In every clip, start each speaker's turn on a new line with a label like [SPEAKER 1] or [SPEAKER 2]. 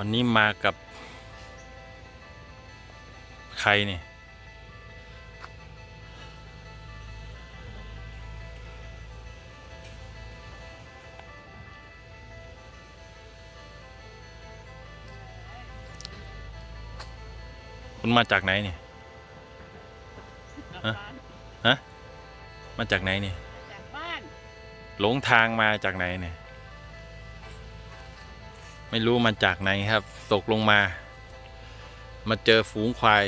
[SPEAKER 1] วันนี้มากับ ใครเนี่ยคุณมาจากไหนเนี่ยฮะฮะ มาจากไหนเนี่ย
[SPEAKER 2] จากบ้าน
[SPEAKER 1] หลงทางมาจากไหนเนี่ย ไม่รู้มาจากไหนครับ ตกลงมา มาเจอฝูงควาย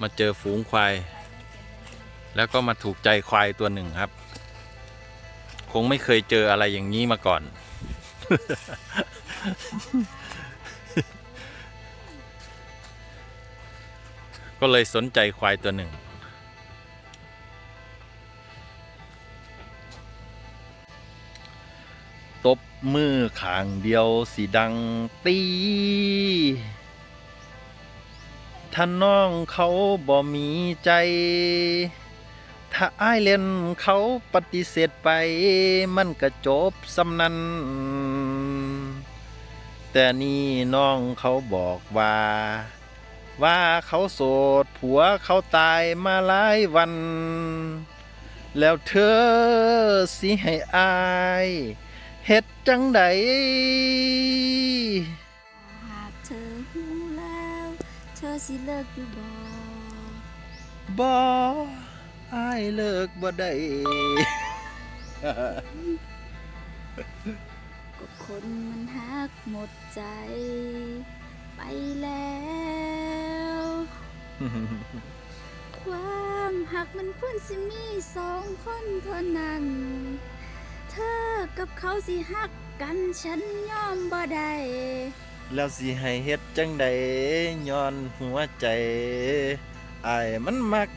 [SPEAKER 1] มาเจอฝูงควาย แล้วก็มาถูกใจควายตัวหนึ่งครับ คงไม่เคยเจออะไรอย่างนี้มาก่อน ก็เลยสนใจควายตัวหนึ่ง ตบมือข้างเดียวสีดังตีถ้าน้องเขาบ่มีใจ ถ้าอ้ายเล่นเขาปฏิเสธไป มันก็จบสำนัน แต่นี่น้องเขาบอกว่า ว่าเขาโสดผัวเขาตายมาหลายวัน แล้วเธอสิให้อาย เฮ็ดจังใด
[SPEAKER 3] หากเธอหูแล้ว เธอสิเลิกอยู่บ่
[SPEAKER 1] บ่อายเลิกบ่ได้
[SPEAKER 3] ก็คนมันหักหมดใจ ไปแล้ว ความหักมันควรสิมีสองคนเท่านั้นเธอกับเขาสิหักกันฉันยอมบ่ได้
[SPEAKER 1] แล้วสิให้เฮ็ดจังใดย้อนหัวใจอายมันมัก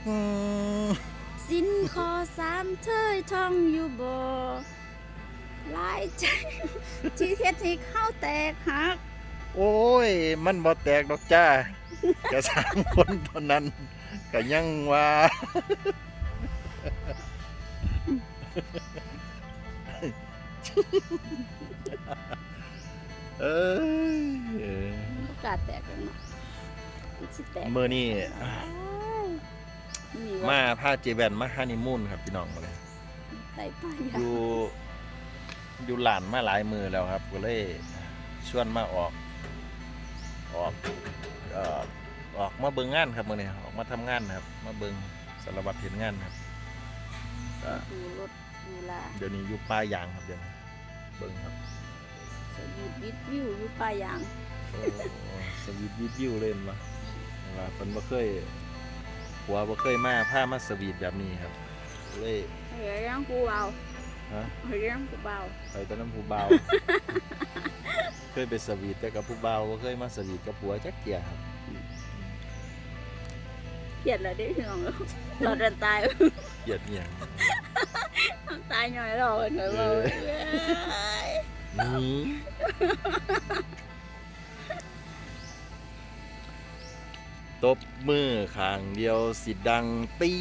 [SPEAKER 3] สินคอสามเธยท่องอยู่บ่หลายใจที่เฮ็ดให้เขาแตกหัก
[SPEAKER 1] โอ้ย มันบ่แตกดอกจ้า ก็สามคนเท่านั้นก็ยังว่า เอ้ย
[SPEAKER 3] โอกาสแตกแล้วเนาะมันสิแตก
[SPEAKER 1] มื่อนี้
[SPEAKER 3] มี
[SPEAKER 1] มา
[SPEAKER 3] ว่า
[SPEAKER 1] พาเจแบนมาฮันนีมูนครับพี่น้องมาเลย
[SPEAKER 3] ไต่ปลา
[SPEAKER 1] อยยู่อยู่หลานมาหลายมือแล้วครับ ก็เลยชวนมาออก ออกเอ่อออกมาเบิงงานครับมื่อนี้ออกมาทำงานนะครับ มาเบิงสารวัตรเห็นงานครับก็
[SPEAKER 3] ดูรถ ดูลา
[SPEAKER 1] เดี๋ยวนี้อยู่ป่ายางครับเดี๋ยวนี้เบิงครับ
[SPEAKER 3] สวีทวิทวิวอยู่ปลายยาง
[SPEAKER 1] โอ้สวีทวิดวิวเล่นมาว่าเพิ่นบ่เคยหัวบ่เคยมาพามาสวีทแบบนี้ครับเลย
[SPEAKER 3] เฮ้ยยังกูเบา
[SPEAKER 1] ฮะ
[SPEAKER 3] เฮ้ยยังกูเบา
[SPEAKER 1] ไปแตอนน้ำผู้เบาว เคยไปสวีทแต่กับผู้เบาวบ่เคยมาสวีทกับผัวจักเกียครับ
[SPEAKER 3] เกลียดเลยได้พี่น้องหลอดจะตาย
[SPEAKER 1] เกลียดอหย่าง
[SPEAKER 3] ตายหน่อยหรอกเหนื่อยเลย
[SPEAKER 1] นี้ตบมือข้างเดียวสิดังตี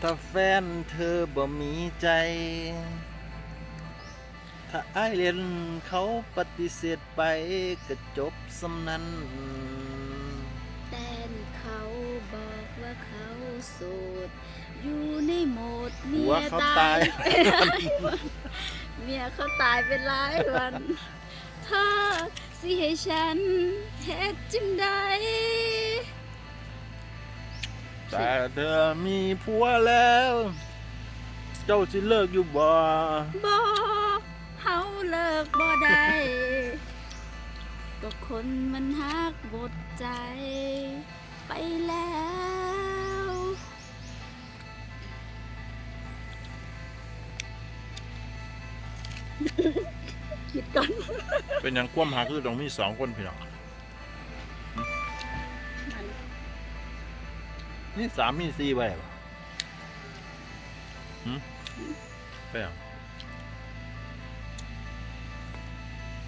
[SPEAKER 1] ถ้าแฟนเธอบ่มีใจ ถ้าอ้ายเล่นเขาปฏิเสธไปก็จบสำนั้น
[SPEAKER 3] แต่เขาบอกว่าเขาโสด อยู่ในโหมดเมี
[SPEAKER 1] หัวยเขาตาย
[SPEAKER 3] ไปหลายวันเมียเขาตายเป็นหลายวันเธอสิให้ฉันเฮ็ดจึงใด
[SPEAKER 1] แต่เธอมีผัวแล้ว เจ้าสิเลิกอยู่บ่
[SPEAKER 3] บ่เฮาเลิ กบ่ได้ก็คนมันฮักบดใจ ไปแล้ว คิดก่อน
[SPEAKER 1] เป็นอย่างความหักคือต้องมีสองคนพี่น้อง
[SPEAKER 3] นี่
[SPEAKER 1] สามมีสี่ไปเหรอไปยัง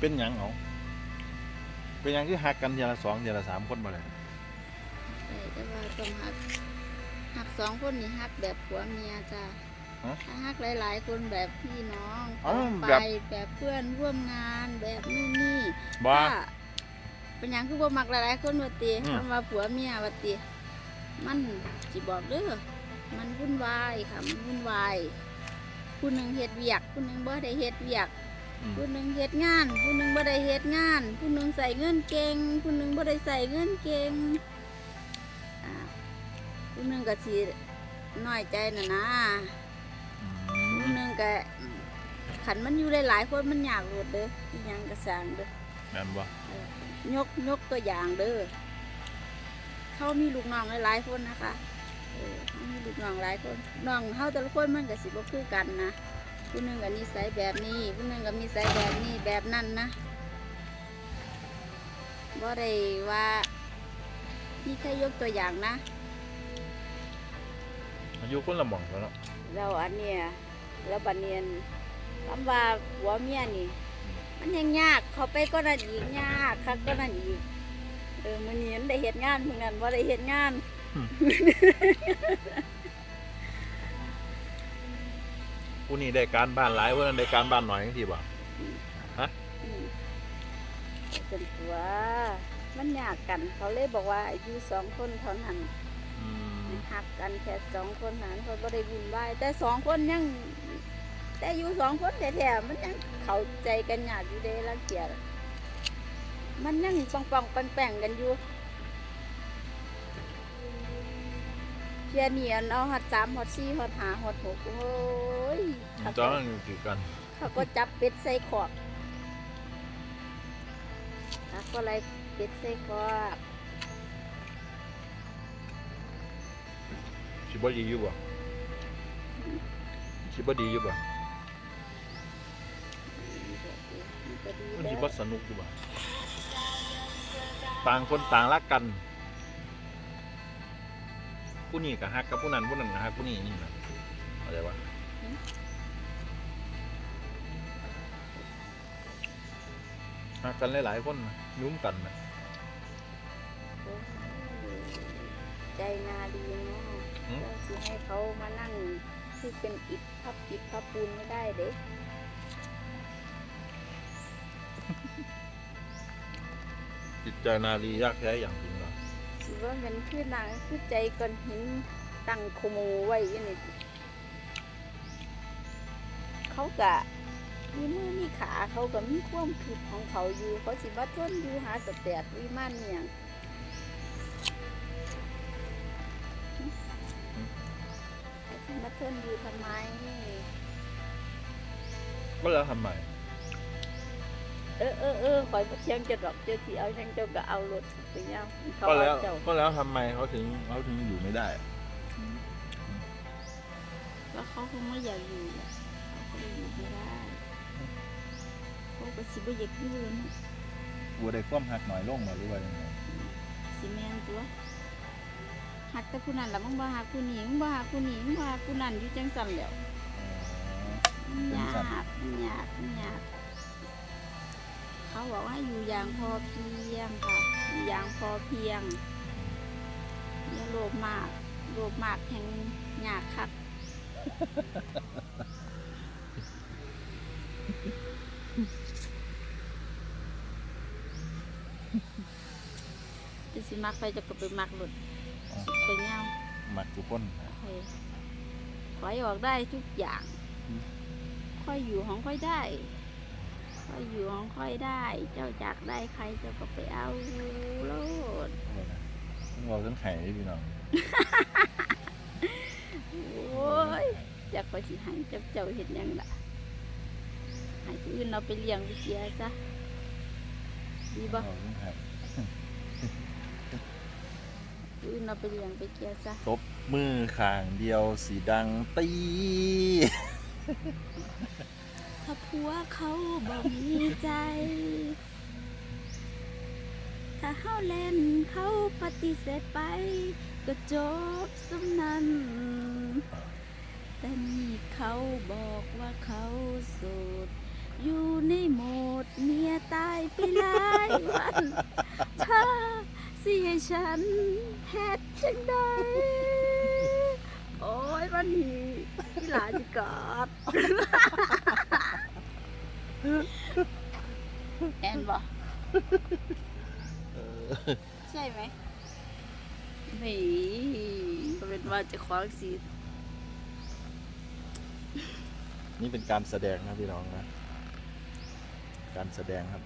[SPEAKER 1] เป็นหยังเหรอเป็นหยังคือหักกันเทียละสองเทียละสามคนมาเลย
[SPEAKER 3] แต่แต่ว่าต้องฮักฮักสองคนนี่ฮักแบบผัวเมียจ้ะ
[SPEAKER 1] อฮะ
[SPEAKER 3] ถ้าฮักหลาย ๆ คนแบบพี่น้อง
[SPEAKER 1] อ๋อ
[SPEAKER 3] ไป
[SPEAKER 1] แบบ
[SPEAKER 3] แบบเพื่อนร่วมงานแบบนู่นนี่
[SPEAKER 1] บ่
[SPEAKER 3] ถ้าเป็นหยังคือบ่มักหลาย ๆ คนว่าติ
[SPEAKER 1] อืม
[SPEAKER 3] คำว่าผัวเมียว่าติมันสิบอกเด้อมันวุ่นวายค่ะมันวุ่นวายผู้หนึงเฮ็ดเวียกผู้หนึงบ่ได้เฮ็ดเวียก
[SPEAKER 1] อืม
[SPEAKER 3] ผู้หนึงเฮ็ดงาน ผู้หนึงบ่ได้เฮ็ดงาน ผู้หนึงใส่เงินเก่ง ผู้หนึงบ่ได้ใส่เงินเก่งอ่าผู้หนึงก็สิน้อยใจน่ะนะ
[SPEAKER 1] อื
[SPEAKER 3] ผู้
[SPEAKER 1] ม
[SPEAKER 3] หนึงก็ขันมันอยู่หลายๆคนมันอยากโหลดเด้ออีหยังก็สร้างเด้อ
[SPEAKER 1] แม่นบ่
[SPEAKER 3] ยกยกตัวอย่างเด้อเขามีลูกน้องหลายๆคนนะคะเออเขามีลูกน้องหลายคนน้องเขาแต่ละคนมันก็สิบ่คือกันนะ ผู้หนึงก็นิสัยแบบนี้ผู้หนึงก็นิสัยแบบนี้แบบนั้นนะบ่ได้ว่านี่แค่ยกตัวอย่างนะ
[SPEAKER 1] อายุคนละหม่องแล้วเนาะ
[SPEAKER 3] เราอันเนี้ยแล้วบัดเนียนคำว่าผัวเมียนี่ มันยังยากเขาไปก็นั่นอีกยากคักก็นั่นอีกเออมันนี้มันได้เฮ็ดงานเพิ่งนั้นว่าได้เฮ็ดงาน
[SPEAKER 1] ผู้นี้ได้การบ้านหลายผู้นั้นได้การบ้านน้อยจังซี่บ่
[SPEAKER 3] อืมเป็นตัวมันยากกัน เขาเลยบอกว่าอยู่สองคนเท่านั้น
[SPEAKER 1] อืม
[SPEAKER 3] หักกันแค่สองคนนั้นเขาบ่ได้วุ่นวายแต่สองคนยังแต่อยู่สองคนแท้ๆมันยังเข้าใจกันยากอยู่เด้ละเกียดมันยังปองปองๆแป้งๆกันอยู่ เพียเนียนเอาหัดสามหัดสี่หัดห้าหัดหกโอ้ยเขา
[SPEAKER 1] ตอ
[SPEAKER 3] ก็
[SPEAKER 1] นนั้นอยู่ติดกัน
[SPEAKER 3] เขาก็จับเป็ดใส่ขอบเขาก็เลยเป็ดใส่ขอบ
[SPEAKER 1] สิบ่ดีอยู่บ่สิบ่ดีอยู่บ่
[SPEAKER 3] มันก็ดี
[SPEAKER 1] มัน
[SPEAKER 3] เด้
[SPEAKER 1] สิ
[SPEAKER 3] อ
[SPEAKER 1] บ่สนุกอยู่บ่ต่างคนต่างรักกัน ผู้นี้ก็ฮักกับผู้นั้นผู้นั้นก็ฮักผู้นี้นี่นะเข้าใจปะฮักกันหลายๆคนนะยุ่มกันนะ
[SPEAKER 3] โอ้ยใจนาดีเนาะ
[SPEAKER 1] หืม
[SPEAKER 3] เราสิให้เขามานั่งคือเป็นอิฐพับอิฐพับปูนไม่ได้เด้
[SPEAKER 1] จิตใจนารียากแท้อย่างจริงเหรอ
[SPEAKER 3] สิ ว่ามันคือนางคือใจก้อนหินตั้งโคโมไว้ยังนี่เขากะมีมือมีขาเขาก็มีความคิดของเขาอยู่เขาสิว่าทนอยู่หาสแตกวิมานเนี่ยงสิมาทนอยู่ทำไม
[SPEAKER 1] ก็แล้วทำไม
[SPEAKER 3] เออเออเออคอยมาเที่ยงจะดอกเจ้าที่เอายังเจ้าก็เอารถไปเงาเขา
[SPEAKER 1] ก็แล้ว
[SPEAKER 3] เอาเจ้า
[SPEAKER 1] ก็แล้วทำไมเขาถึงเขาถึงอยู่ไม่ได้
[SPEAKER 3] แล้วเขาคงไม่อยากอยู่หรอกเขาก็เลยอยู่ไม่ได้เขาก็สิบ่อยากอยู่เนาะ
[SPEAKER 1] กลัวได้ความหักหน่อยลงมาหรือว่ายังไง
[SPEAKER 3] สิแม่นตัวหักแต่ผู้นั้นละมึงบ่หักผู้นี้มึงบ่หักผู้นี้มึงบ่หักผู้นั้นอยู่จังซั่นแหล้ว
[SPEAKER 1] อ๋อ
[SPEAKER 3] มัน
[SPEAKER 1] เป็น
[SPEAKER 3] ยา
[SPEAKER 1] สัตว์
[SPEAKER 3] กมันยากมันยาก เขาบอกว่าอยู่อย่างพอเพียงค่ะอยู่อย่างพอเพียงอย่าโลภมากโลภมากแห่งยากคักจะสิมักไปจะก็ไปมักหลุดไปเงา
[SPEAKER 1] หมักทุกคนนะ
[SPEAKER 3] ค่อยค่อยออกได้ทุกอย่าง
[SPEAKER 1] อืม
[SPEAKER 3] ค่อยอยู่ของค่อยได้ค่ อยอยู่ของค่อยได้ เจ้าจากได้ใครเจ้าก็ไปเอาโลด
[SPEAKER 1] เอาไปนะต้องเราต้องไห้พี่น้อง
[SPEAKER 3] โอ้ยจากไปสิใหายเจ้าเจ้าเห็นยังล่ะใหายผู้อื่นเราไปเลี้ยงไปเชียร์ซะดีบ่
[SPEAKER 1] เราต้องไห้
[SPEAKER 3] ผู้อื่นเราไปเลี้ยงไปเชียร์ซะ
[SPEAKER 1] ตบมือข้างเดียวสีดังตี
[SPEAKER 3] ถ้า ผัวเขาบ่มีใจ ถ้าเฮาเล่นเขาปฏิเสธไป ก็จบสำนันแต่นี่เขาบอกว่าเขาโสด อยู่ในโหมดเมียตายไปหลายวันเธอสิให้ฉันเฮ็ดจังใดโอ้ยมันหีพี่หลาจิกอด แอนบอก
[SPEAKER 1] เออ
[SPEAKER 3] ใช่ไหมไม่ก็เป็นว่าจะคว้างสี
[SPEAKER 1] นี่เป็นการแสดงนะพี่น้องนะ การแสดงครับ